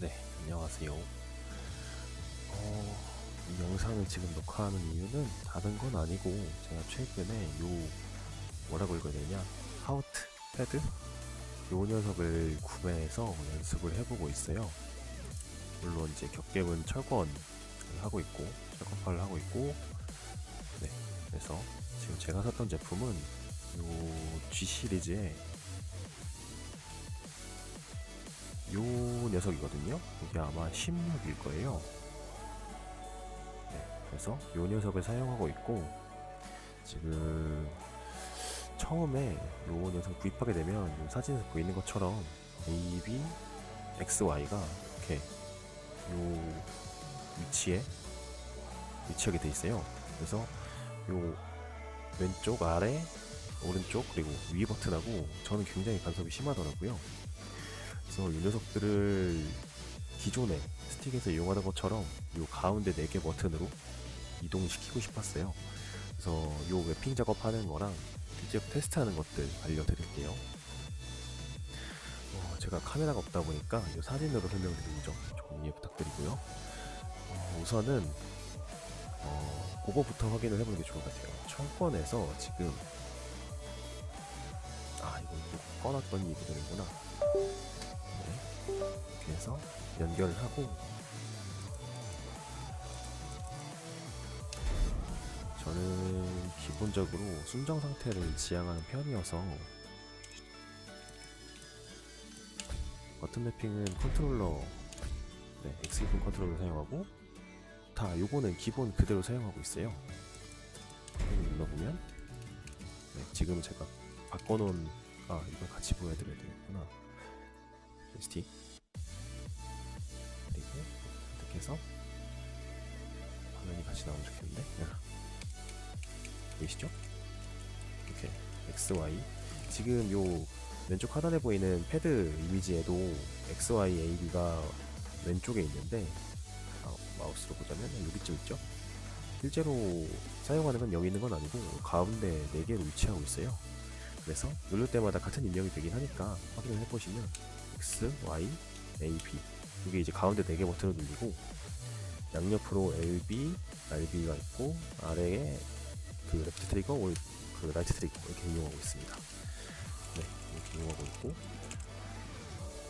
네, 안녕하세요. 어, 이 영상을 지금 녹화하는 이유는 다른 건 아니고 제가 최근에 요 뭐라고 읽어야 되냐 하우트 패드 요 녀석을 구매해서 연습을 해보고 있어요. 물론 이제 겹겹은 철권을 하고 있고 철권파를 하고 있고 네 그래서 지금 제가 샀던 제품은 요 G 시리즈의 요 녀석이거든요. 이게 아마 16일 거예요. 네, 그래서 요 녀석을 사용하고 있고 지금 처음에 요 녀석 구입하게 되면 요 사진에서 보이는 것처럼 A, B, X, Y가 이렇게 요 위치에 위치하게 돼 있어요. 그래서 요 왼쪽 아래 오른쪽 그리고 위 버튼하고 저는 굉장히 간섭이 심하더라고요. 그래서 이 녀석들을 기존에 스틱에서 이용하던 것처럼 요 가운데 4개 버튼으로 이동시키고 싶었어요. 그래서 요 웹핑 작업하는 거랑 실제 테스트하는 것들 알려드릴게요. 어, 제가 카메라가 없다 보니까 이 사진으로 설명드리는 점 조금 이해 부탁드리고요. 어, 우선은 어, 그거부터 확인을 해보는 게 좋을 것 같아요. 철권에서 지금 아 이거 또 꺼놨던 이 버전이구나. 네. 이렇게 해서 연결을 하고. 저는 기본적으로 순정 상태를 지향하는 편이어서 버튼 매핑은 컨트롤러 네, X2 컨트롤러 사용하고 다 요거는 기본 그대로 사용하고 있어요. 눌러보면 네, 지금 제가 바꿔놓은 아 이걸 같이 보여드려야 되겠구나. 스틱 해서 화면이 같이 나오면 좋겠는데 야. 보이시죠? 이렇게 X, Y 지금 요 왼쪽 하단에 보이는 패드 이미지에도 X, Y, A, B가 왼쪽에 있는데 아, 마우스로 보자면 여기쯤 있죠? 실제로 사용하는 건 여기 있는 건 아니고 가운데 4개로 위치하고 있어요 그래서 누를 때마다 같은 입력이 되긴 하니까 확인을 해보시면 X, Y, A, B 이게 이제 가운데 4개 버튼을 누르고 양옆으로 LB, RB가 있고 아래에 그 레프트 트리거, 올, 그 라이트 트리거 이렇게 이용하고 있습니다. 네, 이렇게 이용하고 있고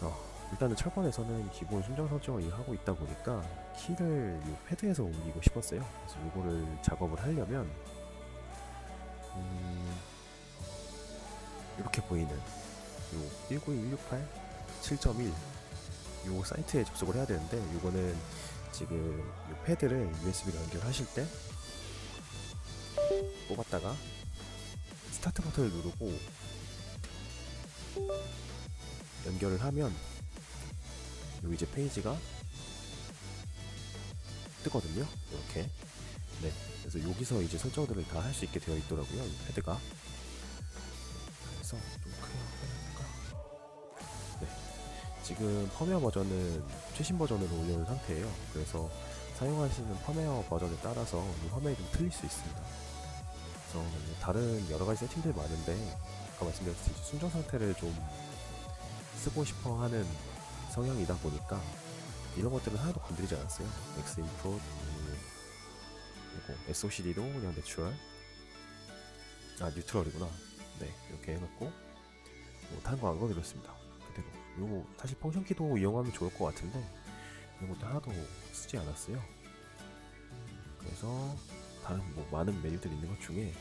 어, 일단은 철권에서는 기본 순정 설정을 하고 있다 보니까 키를 이 패드에서 옮기고 싶었어요. 그래서 이거를 작업을 하려면 음, 이렇게 보이는 요 19168 7.1 요 사이트에 접속을 해야 되는데 이거는 지금 요 패드를 USB로 연결하실 때 뽑았다가 스타트 버튼을 누르고 연결을 하면 여기 이제 페이지가 뜨거든요. 이렇게. 네. 그래서 여기서 이제 설정들을 다 할 수 있게 되어 있더라고요. 이 패드가. 그래서 지금 펌웨어 버전은 최신 버전으로 올려놓은 상태예요. 그래서 사용하시는 펌웨어 버전에 따라서 이 화면이 좀 틀릴 수 있습니다. 그래서 다른 여러 가지 세팅들이 많은데 아까 말씀드렸듯이 순정 상태를 좀 쓰고 싶어 하는 성향이다 보니까 이런 것들은 하나도 건드리지 않았어요. X 인풋 그리고 SOCD도 그냥 내추럴 아 뉴트럴이구나. 네 이렇게 해놓고 뭐거안 건드렸습니다. 요거 사실 펑션 키도 이용하면 좋을 것 같은데 이런 것도 하나도 쓰지 않았어요. 그래서 다른 뭐 많은 메뉴들이 있는 것 중에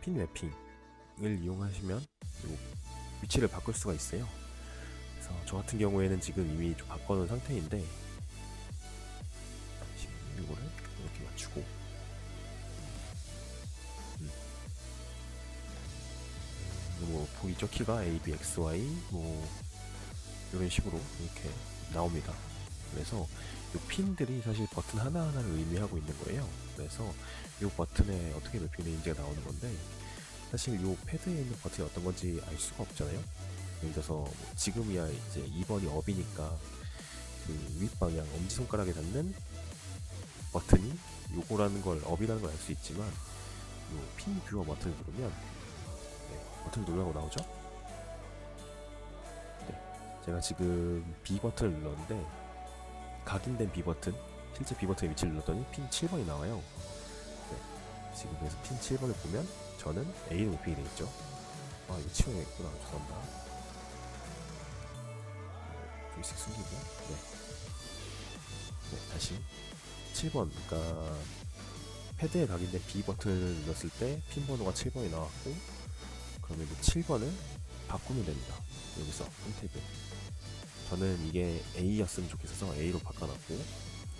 핀 맵핑을 이용하시면 요 위치를 바꿀 수가 있어요. 그래서 저 같은 경우에는 지금 이미 좀 바꿔놓은 상태인데 지금 이거를 이렇게 맞추고 음. 음, 뭐 보이죠 키가 A, B, X, Y 뭐 이런 식으로 이렇게 나옵니다. 그래서 이 핀들이 사실 버튼 하나하나를 의미하고 있는 거예요. 그래서 이 버튼에 어떻게 매핑되는지가 나오는 건데 사실 이 패드에 있는 버튼이 어떤 건지 알 수가 없잖아요. 예를 들어서 뭐 지금이야 이제 2번이 업이니까 그 윗방향 엄지손가락에 닿는 버튼이 요거라는 걸 업이라는 걸 알 수 있지만 요 핀 뷰어 버튼을 누르면 네, 버튼 누르라고 나오죠? 네, 제가 지금 B 버튼을 눌렀는데 각인된 B 버튼 실제 B 버튼의 위치를 눌렀더니 핀 7번이 나와요. 네, 지금 그래서 핀 7번을 보면 저는 A로 매핑이 되어 있죠. 아 이거 치워야겠구나. 죄송합니다. 네, 조이스틱 숨기고 네. 네 다시 7번 그러니까 패드에 각인된 B 버튼을 눌렀을 때 핀 번호가 7번이 나왔고 그러면 이 7번을 바꾸면 됩니다. 여기서 홈탭을 저는 이게 A였으면 좋겠어서 A로 바꿔놨고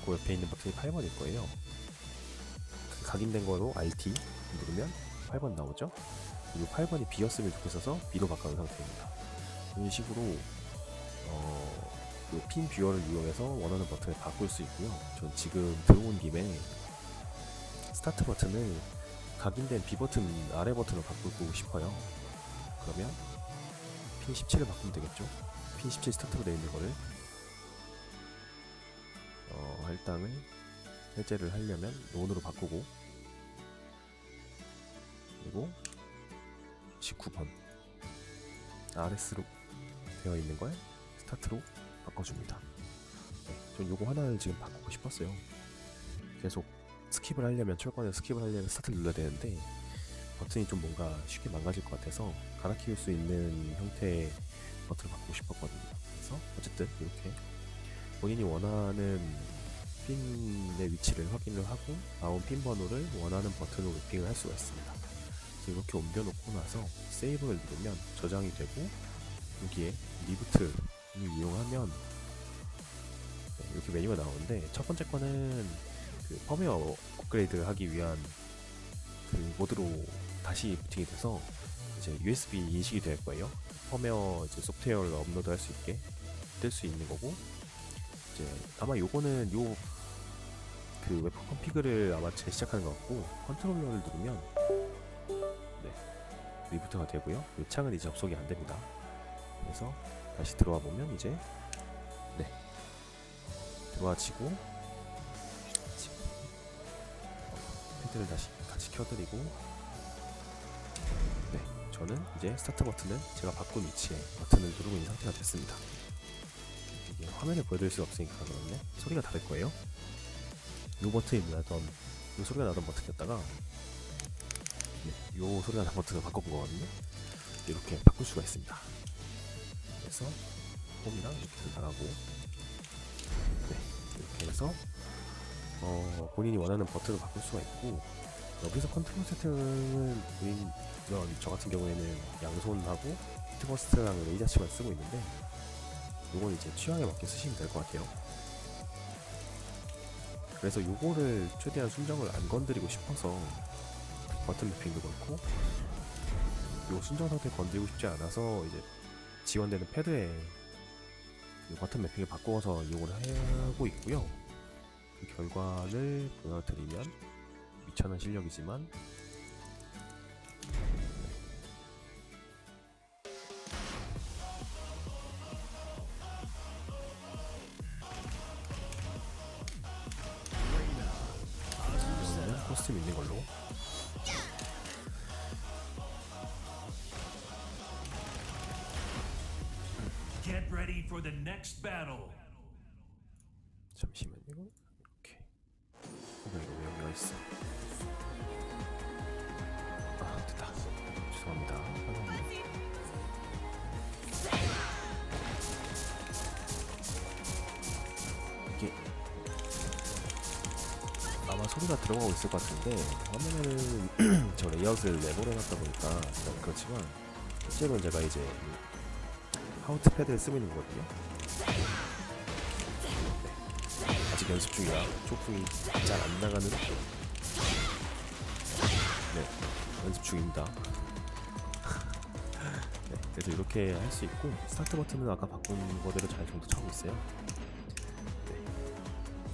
그 옆에 있는 버튼이 8번일 거예요. 그 각인된 거로 RT 누르면 8번 나오죠? 그리고 8번이 B였으면 좋겠어서 B로 바꿔놓은 상태입니다. 이런 식으로 어, 그핀 뷰어를 이용해서 원하는 버튼을 바꿀 수 있고요. 전 지금 들어온 김에 스타트 버튼을 각인된 B 버튼 아래 버튼으로 바꾸고 싶어요. 그러면 핀 17을 바꾸면 되겠죠. 핀 17 스타트로 되어 있는 거를 어, 할당을 해제를 하려면 논으로 바꾸고 그리고 19번 RS로 되어 있는 걸 스타트로 바꿔줍니다. 네, 전 요거 하나를 지금 바꾸고 싶었어요. 계속 스킵을 하려면 철권에 스킵을 하려면 스타트를 눌러야 되는데 버튼이 좀 뭔가 쉽게 망가질 것 같아서 갈아 키울 수 있는 형태의 버튼을 바꾸고 싶었거든요. 그래서 어쨌든 이렇게 본인이 원하는 핀의 위치를 확인을 하고 나온 핀 번호를 원하는 버튼으로 핑을 할 수가 있습니다. 그래서 이렇게 옮겨놓고 나서 세이브를 누르면 저장이 되고 여기에 리부트를 이용하면 네, 이렇게 메뉴가 나오는데 첫 번째 거는 그 펌웨어 업그레이드를 하기 위한 그 모드로 다시 부팅이 돼서 이제 USB 인식이 될 거예요. 펌웨어 이제 소프트웨어를 업로드 할 수 있게 뜰 수 있는 거고 이제 아마 요거는 요 그 웹 컴피그를 아마 제 시작하는 것 같고 컨트롤러를 누르면 네 리부트가 되고요. 요 창은 이제 접속이 안 됩니다. 그래서 다시 들어와 보면 이제 네 들어와지고 패드를 다시 같이 켜드리고 네 저는 이제 스타트 버튼을 제가 바꾼 위치에 버튼을 누르고 있는 상태가 됐습니다. 이게 화면에 보여드릴 수가 없으니까 그렇네. 소리가 다를 거예요. 요 버튼이 나던 요 소리가 나던 버튼이었다가 네, 요 소리가 나던 버튼을 바꿔본 거거든요. 이렇게 바꿀 수가 있습니다. 그래서 홈이랑 이렇게 나가고 네 이렇게 해서 어, 본인이 원하는 버튼을 바꿀 수가 있고 여기서 컨트롤 세팅은 어, 저 같은 경우에는 양손하고 히트버스트랑 레이저치만 쓰고 있는데 요건 이제 취향에 맞게 쓰시면 될 것 같아요. 그래서 요거를 최대한 순정을 안 건드리고 싶어서 버튼 매핑도 그렇고 요 순정 상태 건드리고 싶지 않아서 이제 지원되는 패드에 그 버튼 매핑을 바꿔서 이용을 하고 있고요. 그 결과를 보여드리면 미천한 실력이지만. 이거는 코스튬 있는 걸로. Get ready for the next battle. 잠시만요. 이렇게. 어 이거 왜 여기가 있어 소리가 들어가고 있을 것 같은데 화면에는 저 레이아웃을 내버려 놨다 보니까 그렇지만 실제로는 제가 이제 하우트 패드를 쓰고 있는 거거든요. 아직 연습 중이라 초풍이 잘 안 나가는. 네 연습 중입니다. 네, 그래서 이렇게 할 수 있고 스타트 버튼은 아까 바꾼 거대로 잘 정도 차고 있어요. 네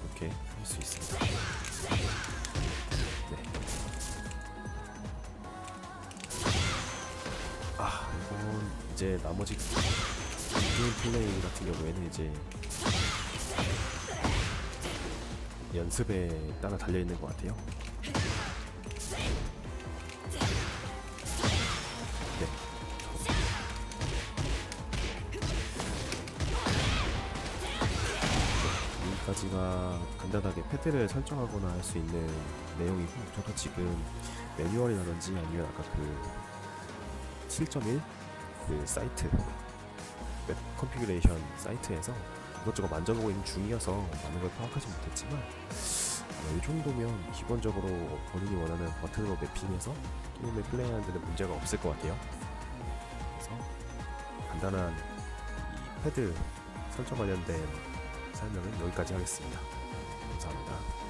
이렇게 할 수 있습니다. 네. 아 이건 이제 나머지 게임 플레이 같은 경우에는 이제 연습에 따라 달려 있는 것 같아요. 여기까지가 간단하게 패드를 설정하거나 할 수 있는 내용이고 저도 지금 매뉴얼이라든지 아니면 아까 그 7.1 그 사이트 웹 컨피그레이션 사이트에서 이것저것 만져보고 있는 중이어서 많은 걸 파악하지 못했지만 어, 이 정도면 기본적으로 본인이 원하는 버튼으로 매핑해서 게임을 플레이하는 데는 문제가 없을 것 같아요. 그래서 간단한 이 패드 설정 관련된 설명은 여기까지 하겠습니다. 감사합니다.